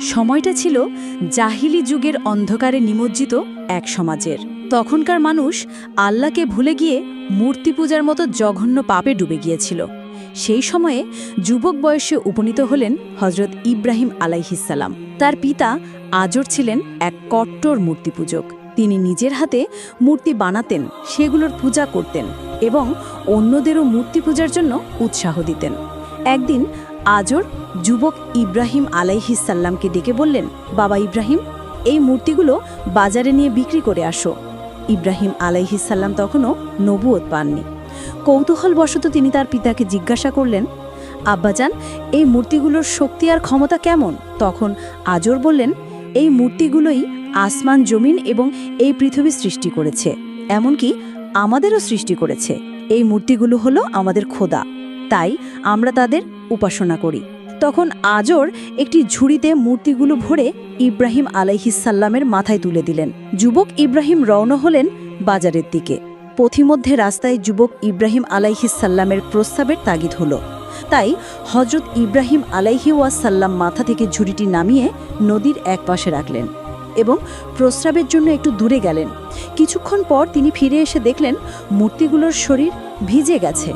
সময়টা ছিল জাহিলি যুগের অন্ধকারে নিমজ্জিত এক সমাজের। তখনকার মানুষ আল্লাহকে ভুলে গিয়ে মূর্তি পূজার মতো জঘন্য পাপে ডুবে গিয়েছিল। সেই সময়ে যুবক বয়সে উপনীত হলেন হজরত ইব্রাহিম আলাইহিসাল্লাম তার পিতা আজর ছিলেন এক কট্টর মূর্তি পূজক। তিনি নিজের হাতে মূর্তি বানাতেন, সেগুলোর পূজা করতেন এবং অন্যদেরও মূর্তি পূজার জন্য উৎসাহ দিতেন। একদিন আজর যুবক ইব্রাহিম আলাইহিসাল্লামকে ডেকে বললেন, বাবা ইব্রাহিম, এই মূর্তিগুলো বাজারে নিয়ে বিক্রি করে আসো। ইব্রাহিম আলাইহিসাল্লাম তখনও নবুয়ত পাননি। কৌতূহলবশত তিনি তার পিতাকে জিজ্ঞাসা করলেন, আব্বাজান, এই মূর্তিগুলোর শক্তি আর ক্ষমতা কেমন? তখন আজর বললেন, এই মূর্তিগুলোই আসমান, জমিন এবং এই পৃথিবী সৃষ্টি করেছে, এমনকি আমাদেরও সৃষ্টি করেছে। এই মূর্তিগুলো হলো আমাদের খোদা। তাই আমরা তাদের উপাসনা করি। তখন আজর একটি ঝুড়িতে মূর্তিগুলো ভরে ইব্রাহিম আলাইহিসাল্লামের মাথায় তুলে দিলেন। যুবক ইব্রাহিম রওনা হলেন বাজারের দিকে। পথিমধ্যে রাস্তায় যুবক ইব্রাহিম আলাইহিসাল্লামের প্রস্তাবের তাগিদ হলো। তাই হজরত ইব্রাহিম আলাইহি ওয়াসাল্লাম মাথা থেকে ঝুড়িটি নামিয়ে নদীর এক পাশে রাখলেন এবং প্রস্রাবের জন্য একটু দূরে গেলেন। কিছুক্ষণ পর তিনি ফিরে এসে দেখলেন মূর্তিগুলোর শরীর ভিজে গেছে।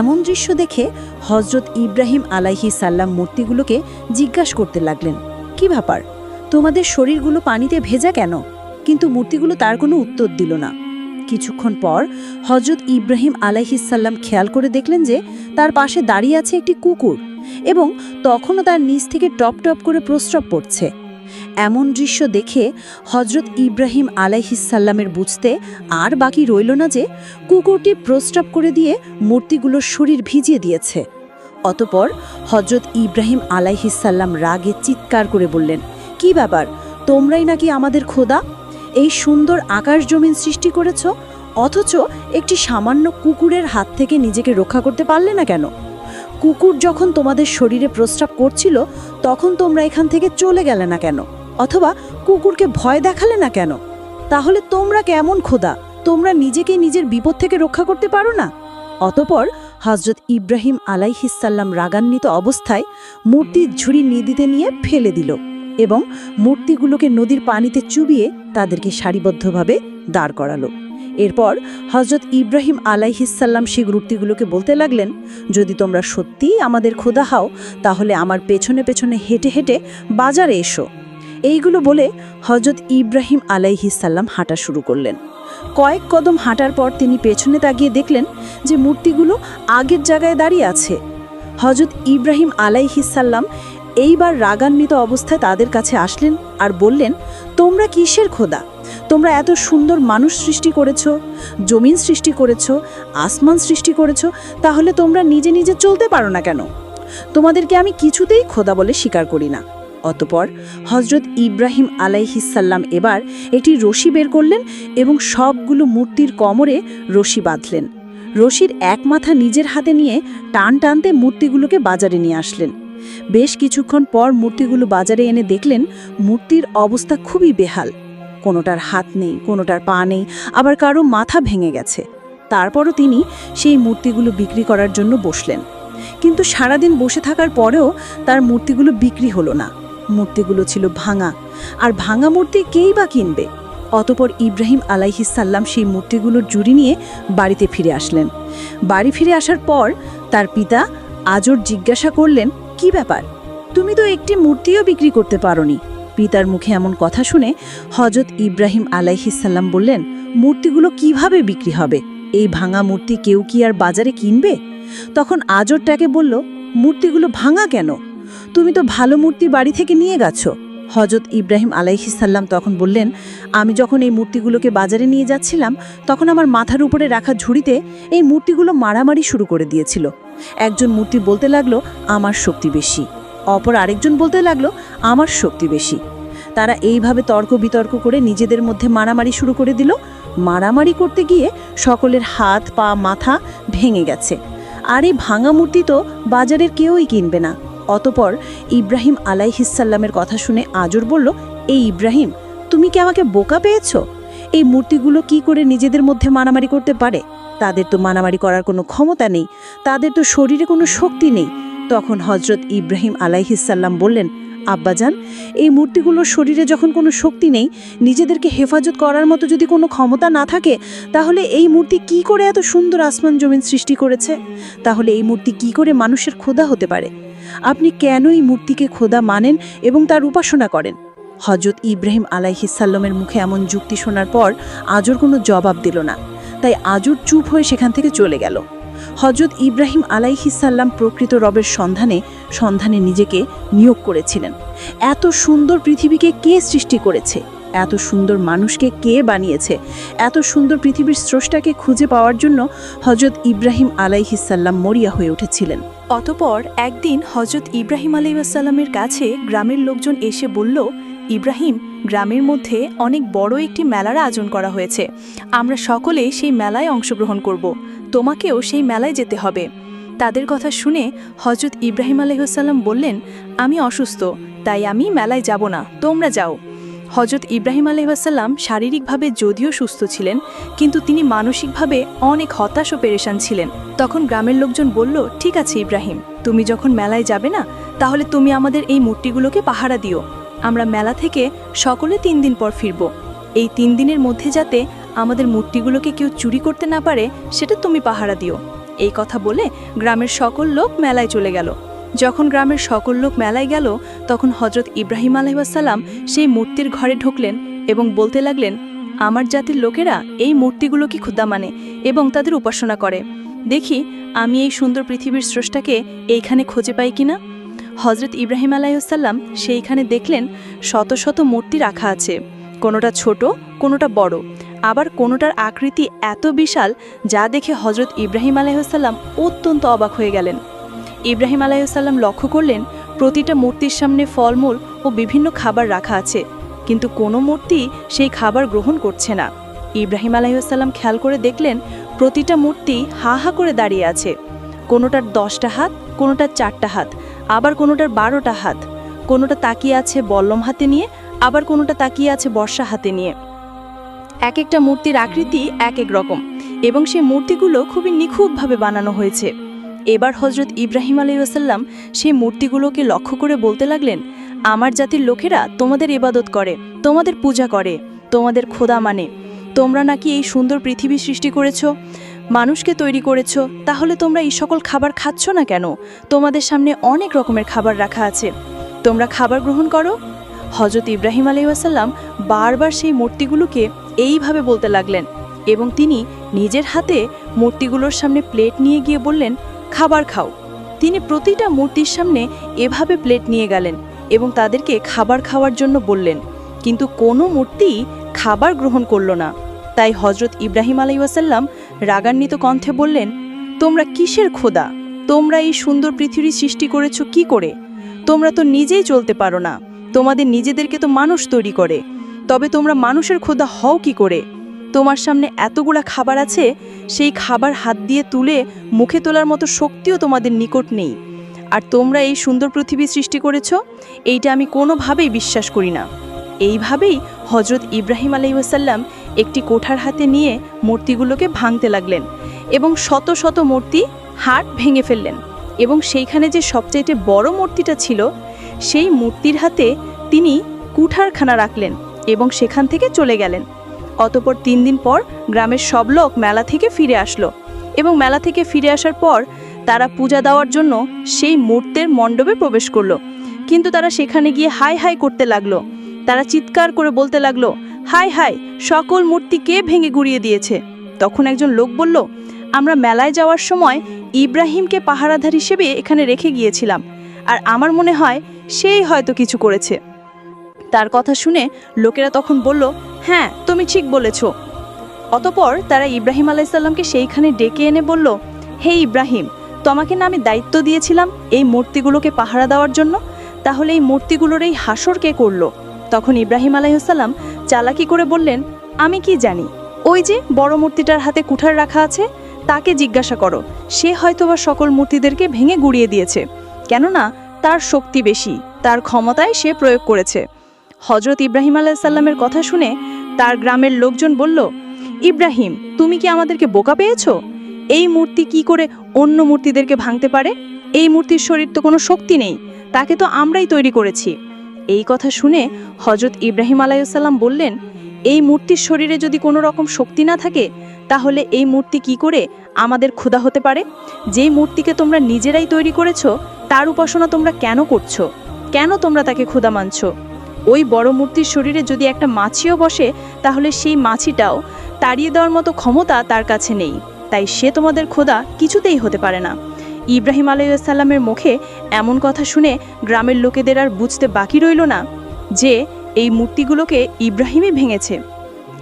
এমন দৃশ্য দেখে হজরত ইব্রাহিম আলাইহি সাল্লাম মূর্তিগুলোকে জিজ্ঞাসা করতে লাগলেন, কি ব্যাপার? তোমাদের শরীরগুলো পানিতে ভেজা কেন? কিন্তু মূর্তিগুলো তার কোনো উত্তর দিল না। কিছুক্ষণ পর হজরত ইব্রাহিম আলাইহিসাল্লাম খেয়াল করে দেখলেন যে তার পাশে দাঁড়িয়ে আছে একটি কুকুর এবং তখনও তার নিচ থেকে টপ টপ করে প্রস্রাব পড়ছে। এমন দৃশ্য দেখে হজরত ইব্রাহিম আলাইহিসাল্লামের বুঝতে আর বাকি রইল না যে কুকুরটি প্রস্রাব করে দিয়ে মূর্তিগুলোর শরীর ভিজিয়ে দিয়েছে। অতপর হজরত ইব্রাহিম আলাইহিসাল্লাম রাগে চিৎকার করে বললেন, কি ব্যাপার? তোমরাই নাকি আমাদের খোদা? এই সুন্দর আকাশ জমিন সৃষ্টি করেছ? অথচ একটি সামান্য কুকুরের হাত থেকে নিজেকে রক্ষা করতে পারলে না কেন? কুকুর যখন তোমাদের শরীরে প্রস্রাব করছিল, তখন তোমরা এখান থেকে চলে গেলে না কেন? অথবা কুকুরকে ভয় দেখালে না কেন? তাহলে তোমরা কেমন খোদা? তোমরা নিজেকে নিজের বিপদ থেকে রক্ষা করতে পারো না? অতপর হজরত ইব্রাহিম আলাইহিসাল্লাম রাগান্বিত অবস্থায় মূর্তির ঝুড়ি নিদিতে নিয়ে ফেলে দিল এবং মূর্তিগুলোকে নদীর পানিতে চুবিয়ে তাদেরকে সারিবদ্ধভাবে দাঁড় করালো। এরপর হজরত ইব্রাহিম আলাইহিসাল্লাম সেই মূর্তিগুলোকে বলতে লাগলেন, যদি তোমরা সত্যিই আমাদের খোদা হাও তাহলে আমার পেছনে পেছনে হেঁটে হেঁটে বাজারে এসো। এইগুলো বলে হজরত ইব্রাহিম আলাইহিসাল্লাম হাঁটা শুরু করলেন। কয়েক কদম হাঁটার পর তিনি পেছনে তাকিয়ে দেখলেন যে মূর্তিগুলো আগের জায়গায় দাঁড়িয়ে আছে। হজরত ইব্রাহিম আলাইহিসাল্লাম এইবার রাগান্বিত অবস্থায় তাদের কাছে আসলেন আর বললেন, তোমরা কিসের খোদা তোমরা এত সুন্দর মানুষ সৃষ্টি করেছ, জমিন সৃষ্টি করেছ, আসমান সৃষ্টি করেছ, তাহলে তোমরা নিজে নিজে চলতে পারো না কেন? তোমাদেরকে আমি কিছুতেই খোদা বলে স্বীকার করি না। অতপর হজরত ইব্রাহিম আলাইহিসাল্লাম এবার একটি রশি বের করলেন এবং সবগুলো মূর্তির কোমরে রশি বাঁধলেন। রশির এক মাথা নিজের হাতে নিয়ে টান টানতে মূর্তিগুলোকে বাজারে নিয়ে আসলেন। বেশ কিছুক্ষণ পর মূর্তিগুলো বাজারে এনে দেখলেন মূর্তির অবস্থা খুবই বেহাল। কোনোটার হাত নেই, কোনোটার পা নেই, আবার কারও মাথা ভেঙে গেছে। তারপরও তিনি সেই মূর্তিগুলো বিক্রি করার জন্য বসলেন। কিন্তু সারাদিন বসে থাকার পরেও তার মূর্তিগুলো বিক্রি হলো না। মূর্তিগুলো ছিল ভাঙা, আর ভাঙা মূর্তি কেই বা কিনবে? অতপর ইব্রাহিম আলাইহিসাল্লাম সেই মূর্তিগুলোর জুড়ি নিয়ে বাড়িতে ফিরে আসলেন। বাড়ি ফিরে আসার পর তার পিতা আজর জিজ্ঞাসা করলেন, কি ব্যাপার? তুমি তো একটি মূর্তিও বিক্রি করতে পারোনি। পিতার মুখে এমন কথা শুনে হজরত ইব্রাহিম আলাইহিসাল্লাম বললেন, মূর্তিগুলো কীভাবে বিক্রি হবে? এই ভাঙা মূর্তি কেউ কি আর বাজারে কিনবে? তখন আজরটাকে বলল, মূর্তিগুলো ভাঙা কেন? তুমি তো ভালো মূর্তি বাড়ি থেকে নিয়ে গেছো। হজরত ইব্রাহিম আলাইহিসাল্লাম তখন বললেন, আমি যখন এই মূর্তিগুলোকে বাজারে নিয়ে যাচ্ছিলাম, তখন আমার মাথার উপরে রাখা ঝুড়িতে এই মূর্তিগুলো মারামারি শুরু করে দিয়েছিল। একজন মূর্তি বলতে লাগল, আমার শক্তি বেশি। অপর আরেকজন বলতে লাগল, আমার শক্তি বেশি। তারা এইভাবে তর্ক বিতর্ক করে নিজেদের মধ্যে মারামারি শুরু করে দিল। মারামারি করতে গিয়ে সকলের হাত, পা, মাথা ভেঙে গেছে। আর এই ভাঙা মূর্তি তো বাজারের কেউই কিনবে না। অতপর ইব্রাহিম আলাইহিসাল্লামের কথা শুনে আজর বলল, এই ইব্রাহিম, তুমি কি আমাকে বোকা পেয়েছ? এই মূর্তিগুলো কি করে নিজেদের মধ্যে মারামারি করতে পারে? তাদের তো মারামারি করার কোনো ক্ষমতা নেই। তাদের তো শরীরে কোনো শক্তি নেই। তখন হজরত ইব্রাহিম আলাইহিসাল্লাম বললেন, আব্বাজান, এই মূর্তিগুলোর শরীরে যখন কোনো শক্তি নেই, নিজেদেরকে হেফাজত করার মতো যদি কোনো ক্ষমতা না থাকে, তাহলে এই মূর্তি কি করে এত সুন্দর আসমান জমিন সৃষ্টি করেছে? তাহলে এই মূর্তি কি করে মানুষের খোদা হতে পারে? আপনি কেন এই মূর্তিকে খোদা মানেন এবং তার উপাসনা করেন? হজরত ইব্রাহিম আলাইহিসাল্লামের মুখে এমন যুক্তি শোনার পর আজর কোনো জবাব দিল না। তাই আজর চুপ হয়ে সেখান থেকে চলে গেল। হজরত ইব্রাহিম আলাইহিসাল্লাম প্রকৃত রবের সন্ধানে সন্ধানে নিজেকে নিয়োগ করেছিলেন। এত সুন্দর পৃথিবীকে কে সৃষ্টি করেছে? এত সুন্দর মানুষকে কে বানিয়েছে? এত সুন্দর পৃথিবীর স্রষ্টাকে খুঁজে পাওয়ার জন্য হজরত ইব্রাহিম আলাইহিসাল্লাম মরিয়া হয়ে উঠেছিলেন। অতপর একদিন হজরত ইব্রাহিম আলাইসাল্লামের কাছে গ্রামের লোকজন এসে বলল, ইব্রাহিম গ্রামের মধ্যে অনেক বড় একটি মেলার আয়োজন করা হয়েছে। আমরা সকলে সেই মেলায় অংশগ্রহণ করব। তোমাকেও সেই মেলায় যেতে হবে। তাদের কথা শুনে হজরত ইব্রাহিম আলাইসাল্লাম বললেন, আমি অসুস্থ, তাই আমি মেলায় যাব না। তোমরা যাও। হজরত ইব্রাহিম আলহাসাল্লাম শারীরিকভাবে যদিও সুস্থ ছিলেন, কিন্তু তিনি মানসিকভাবে অনেক হতাশ ও পেরেশান ছিলেন। তখন গ্রামের লোকজন বলল, ঠিক আছে ইব্রাহিম, তুমি যখন মেলায় যাবে না, তাহলে তুমি আমাদের এই মূর্তিগুলোকে পাহারা দিও। আমরা মেলা থেকে সকলে তিন দিন পর ফিরব। এই তিন দিনের মধ্যে যাতে আমাদের মূর্তিগুলোকে কেউ চুরি করতে না পারে, সেটা তুমি পাহারা দিও। এই কথা বলে গ্রামের সকল লোক মেলায় চলে গেল। যখন গ্রামের সকল লোক মেলায় গেল, তখন হজরত ইব্রাহিম আলহাসাল্লাম সেই মূর্তির ঘরে ঢুকলেন এবং বলতে লাগলেন, আমার জাতির লোকেরা এই মূর্তিগুলোকে ক্ষুদা মানে এবং তাদের উপাসনা করে। দেখি, আমি এই সুন্দর পৃথিবীর স্রষ্টাকে এইখানে খুঁজে পাই কিনা? হজরত ইব্রাহিম আলাইসাল্লাম সেইখানে দেখলেন শত শত মূর্তি রাখা আছে। কোনোটা ছোট, কোনোটা বড়। আবার কোনোটার আকৃতি এত বিশাল যা দেখে হজরত ইব্রাহিম আলাইসাল্লাম অত্যন্ত অবাক হয়ে গেলেন। ইব্রাহিম আলাইসাল্লাম লক্ষ্য করলেন, প্রতিটা মূর্তির সামনে ফলমূল ও বিভিন্ন খাবার রাখা আছে। কিন্তু কোনো মূর্তি সেই খাবার গ্রহণ করছে না। ইব্রাহিম আলাইসাল্লাম খেয়াল করে দেখলেন, প্রতিটা মূর্তি হা হা করে দাঁড়িয়ে আছে। কোনোটার দশটা হাত, কোনোটার চারটা হাত। আবার কোনোটার বারোটা হাত, কোনোটা তাকিয়ে আছে বল্লম হাতে নিয়ে, আবার কোনোটা তাকিয়ে আছে বর্ষা হাতে নিয়ে। এক একটা মূর্তির আকৃতি এক এক রকম এবং সেই মূর্তিগুলো খুবই নিখুঁতভাবে বানানো হয়েছে। এবার হজরত ইব্রাহিম আলাইসাল্লাম সেই মূর্তিগুলোকে লক্ষ্য করে বলতে লাগলেন, আমার জাতির লোকেরা তোমাদের ইবাদত করে, তোমাদের পূজা করে, তোমাদের খোদা মানে। তোমরা নাকি এই সুন্দর পৃথিবী সৃষ্টি করেছ? মানুষকে তৈরি করেছ, তাহলে তোমরা এই সকল খাবার খাচ্ছ না কেন? তোমাদের সামনে অনেক রকমের খাবার রাখা আছে। তোমরা খাবার গ্রহণ করো। হজরত ইব্রাহিম আলাইসাল্লাম বারবার সেই মূর্তিগুলোকে এইভাবে বলতে লাগলেন এবং তিনি নিজের হাতে মূর্তিগুলোর সামনে প্লেট নিয়ে গিয়ে বললেন, খাবার খাও। তিনি প্রতিটা মূর্তির সামনে এভাবে প্লেট নিয়ে গেলেন এবং তাদেরকে খাবার খাওয়ার জন্য বললেন, কিন্তু কোনো মূর্তি খাবার গ্রহণ করল না। তাই হজরত ইব্রাহিম আলাইসাল্লাম রাগান্বিত কণ্ঠে বললেন, তোমরা কিসের খোদা? তোমরা এই সুন্দর পৃথিবী সৃষ্টি করেছ কি করে? তোমরা তো নিজেই চলতে পারো না। তোমাদের নিজেদেরকে তো মানুষ তৈরি করে। তবে তোমরা মানুষের খোদা হও কি করে? তোমার সামনে এতগুলা খাবার আছে, সেই খাবার হাত দিয়ে তুলে মুখে তোলার মতো শক্তিও তোমাদের নিকট নেই। আর তোমরা এই সুন্দর পৃথিবী সৃষ্টি করেছ, এইটা আমি কোনোভাবেই বিশ্বাস করি না। এইভাবেই হজরত ইব্রাহিম আলাইসাল্লাম একটি কোঠার হাতে নিয়ে মূর্তিগুলোকে ভাঙতে লাগলেন এবং শত শত মূর্তি হাট ভেঙে ফেললেন এবং সেইখানে যে সবচাইতে বড় মূর্তিটা ছিল, সেই মূর্তির হাতে তিনি কুঠারখানা রাখলেন এবং সেখান থেকে চলে গেলেন। অতপর তিন দিন পর গ্রামের সব লোক মেলা থেকে ফিরে আসলো এবং মেলা থেকে ফিরে আসার পর তারা পূজা দেওয়ার জন্য সেই মূর্তের মণ্ডপে প্রবেশ করল। কিন্তু তারা সেখানে গিয়ে হাই হাই করতে লাগল। তারা চিৎকার করে বলতে লাগল হাই হাই সকল মূর্তি কে ভেঙে গুড়িয়ে দিয়েছে? তখন একজন লোক বলল, আমরা মেলায় যাওয়ার সময় ইব্রাহিমকে পাহারাধার হিসেবে এখানে রেখে গিয়েছিলাম, আর আমার মনে হয় সেই হয়তো কিছু করেছে। তার কথা শুনে লোকেরা তখন বলল হ্যাঁ তুমি ঠিক বলেছ। অতপর তারা ইব্রাহিম আলাইসাল্লামকে সেইখানে ডেকে এনে বলল, হে ইব্রাহিম, তোমাকে না আমি দায়িত্ব দিয়েছিলাম এই মূর্তিগুলোকে পাহারা দেওয়ার জন্য? তাহলে এই মূর্তিগুলোর এই হাসর কে করল? তখন ইব্রাহিম আলাইসাল্লাম চালাকি করে বললেন, আমি কি জানি? ওই যে বড় মূর্তিটার হাতে কুঠার রাখা আছে, তাকে জিজ্ঞাসা করো। সে হয়তোবা সকল মূর্তিদেরকে ভেঙে গুড়িয়ে দিয়েছে। কেননা তার শক্তি বেশি, তার ক্ষমতায় সে প্রয়োগ করেছে। হজরত ইব্রাহিম আলাইসাল্লামের কথা শুনে তার গ্রামের লোকজন বলল, ইব্রাহিম, তুমি কি আমাদেরকে বোকা পেয়েছ? এই মূর্তি কি করে অন্য মূর্তিদেরকে ভাঙতে পারে? এই মূর্তির শরীর তো কোনো শক্তি নেই, তাকে তো আমরাই তৈরি করেছি। এই কথা শুনে হজরত ইব্রাহিম আলাইসাল্লাম বললেন, এই মূর্তির শরীরে যদি কোনো রকম শক্তি না থাকে, তাহলে এই মূর্তি কি করে আমাদের ক্ষুধা হতে পারে? যেই মূর্তিকে তোমরা নিজেরাই তৈরি করেছ, তার উপাসনা তোমরা কেন করছ? কেন তোমরা তাকে ক্ষুধা মানছ? ওই বড় মূর্তির শরীরে যদি একটা মাছিও বসে, তাহলে সেই মাছিটাও তাড়িয়ে দেওয়ার মতো ক্ষমতা তার কাছে নেই। তাই সে তোমাদের খোদা কিছুতেই হতে পারে না। ইব্রাহিম আলাইসাল্লামের মুখে এমন কথা শুনে গ্রামের লোকেদের আর বুঝতে বাকি রইল না যে এই মূর্তিগুলোকে ইব্রাহিমই ভেঙেছে।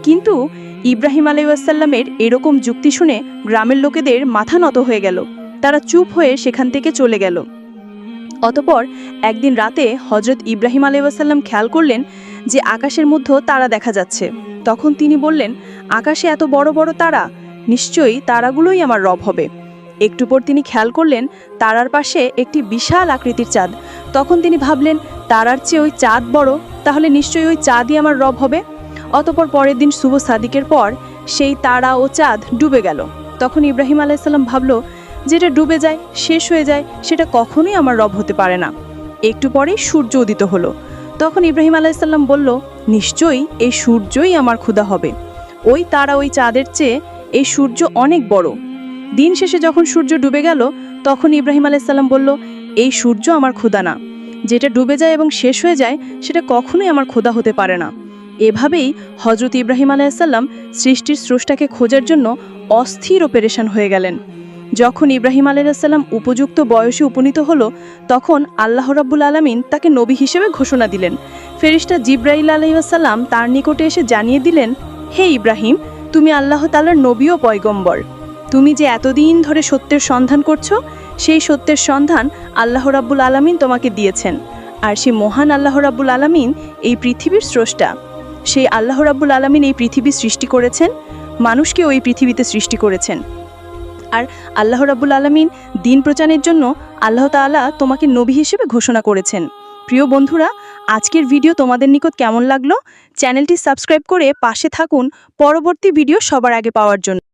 কিন্তু ইব্রাহিম আলাইসাল্লামের এরকম যুক্তি শুনে গ্রামের লোকেদের মাথা নত হয়ে গেল। তারা চুপ হয়ে সেখান থেকে চলে গেল। অতপর একদিন রাতে হজরত ইব্রাহিম আলাইসাল্লাম খেয়াল করলেন যে আকাশের মধ্যে তারা দেখা যাচ্ছে। তখন তিনি বললেন, আকাশে এত বড় বড় তারা, নিশ্চয়ই তারাগুলোই আমার রব হবে। একটু পর তিনি খেয়াল করলেন তারার পাশে একটি বিশাল আকৃতির চাঁদ। তখন তিনি ভাবলেন, তারার চেয়ে ওই চাঁদ বড়, তাহলে নিশ্চয়ই ওই চাঁদই আমার রব হবে। অতপর পরের দিন শুভ সাদিকের পর সেই তারা ও চাঁদ ডুবে গেল। তখন ইব্রাহিম আলাইসাল্লাম ভাবল, যেটা ডুবে যায়, শেষ হয়ে যায়, সেটা কখনোই আমার রব হতে পারে না। একটু পরেই সূর্য উদিত হলো। তখন ইব্রাহিম আলাইসাল্লাম বলল, নিশ্চয়ই এই সূর্যই আমার ক্ষুধা হবে। ওই তারা ওই চাঁদের চেয়ে এই সূর্য অনেক বড়। দিন শেষে যখন সূর্য ডুবে গেল, তখন ইব্রাহিম আলাইসাল্লাম বলল, এই সূর্য আমার ক্ষুধা না। যেটা ডুবে যায় এবং শেষ হয়ে যায়, সেটা কখনোই আমার ক্ষুধা হতে পারে না। এভাবেই হজরত ইব্রাহিম আলাইসাল্লাম সৃষ্টির স্রষ্টাকে খোঁজার জন্য অস্থির ও হয়ে গেলেন। যখন ইব্রাহিম আলাইসাল্লাম উপযুক্ত বয়সে উপনীত হলো, তখন আল্লাহ রাব্বুল আলমিন তাকে নবী হিসেবে ঘোষণা দিলেন। ফেরিস্তা জিব্রাইল আলাইসাল্লাম তার নিকটে এসে জানিয়ে দিলেন, হে ইব্রাহিম, তুমি আল্লাহ তালার নবী ও পয়গম্বর। তুমি যে এতদিন ধরে সত্যের সন্ধান করছ, সেই সত্যের সন্ধান আল্লাহ রাব্বুল আলামিন তোমাকে দিয়েছেন। আর সেই মহান আল্লাহ রাব্বুল আলামিন এই পৃথিবীর স্রষ্টা। সেই আল্লাহ রাব্বুল আলামিন এই পৃথিবী সৃষ্টি করেছেন, মানুষকে ওই পৃথিবীতে সৃষ্টি করেছেন। আর আল্লাহ রাব্বুল আলামিন দিন প্রচারের জন্য আল্লাহ তাআলা তোমাকে নবী হিসেবে ঘোষণা করেছেন। প্রিয় বন্ধুরা, আজকের ভিডিও তোমাদের নিকট কেমন লাগল? চ্যানেলটি সাবস্ক্রাইব করে পাশে থাকুন। পরবর্তী ভিডিও সবার আগে পাওয়ার জন্য।